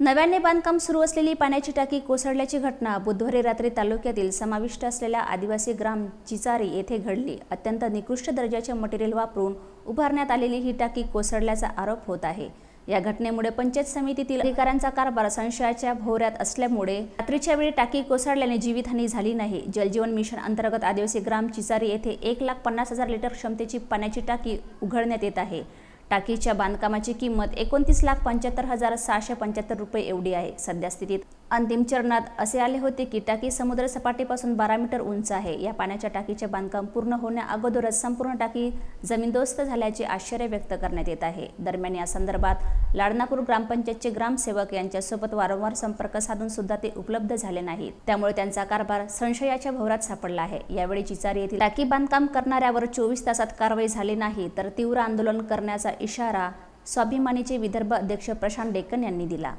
नव्याने बांधकाम सुरू असलेली पाण्याची टाकी कोसळल्याची घटना बुधवारी रात्री तालुक्यातील समाविष्ट असलेल्या आदिवासी ग्राम चिचारी येथे घडली. अत्यंत निकृष्ट दर्जाचे मटेरियल वापरून उभारण्यात आलेली ही टाकी कोसळल्याचा आरोप होत आहे. या घटनेमुळे पंचायत समितीतील अधिकाऱ्यांचा कारभार संशयाच्या भोवऱ्यात असल्यामुळे रात्रीच्या वेळी टाकी कोसळल्याने जीवितहानी झाली नाही. जलजीवन मिशन अंतर्गत आदिवासी ग्राम चिचारी येथे एक लाख पन्नास हजार लिटर क्षमतेची पाण्याची टाकी उघडण्यात येत आहे. टाकीच्या बांधकामाची किंमत एकोणतीस लाख पंच्याहत्तर हजार सहाशे पंच्याहत्तर रुपये एवढी आहे. सध्या स्थितीत अंतिम चरणात असे आले होते की टाकी समुद्र सपाटीपासून बारा मीटर उंच आहे. या पाण्याच्या टाकीचे बांधकाम पूर्ण होण्या अगोदरच संपूर्ण टाकी जमीनदोस्त झाल्याचे आश्चर्य व्यक्त करण्यात येत आहे. दरम्यान या संदर्भात लाडनापूर ग्रामपंचायतचे ग्रामसेवक यांच्यासोबत वारंवार संपर्क साधून सुद्धा ते उपलब्ध झाले नाहीत. त्यामुळे त्यांचा कारभार संशयाच्या भोवरात सापडला आहे. यावेळी चिचारी येथील टाकी बांधकाम करणाऱ्यावर चोवीस तासात कारवाई झाली नाही तर तीव्र आंदोलन करण्याचा इशारा स्वाभिमानीचे विदर्भ अध्यक्ष प्रशांत डेक्कन यांनी दिला.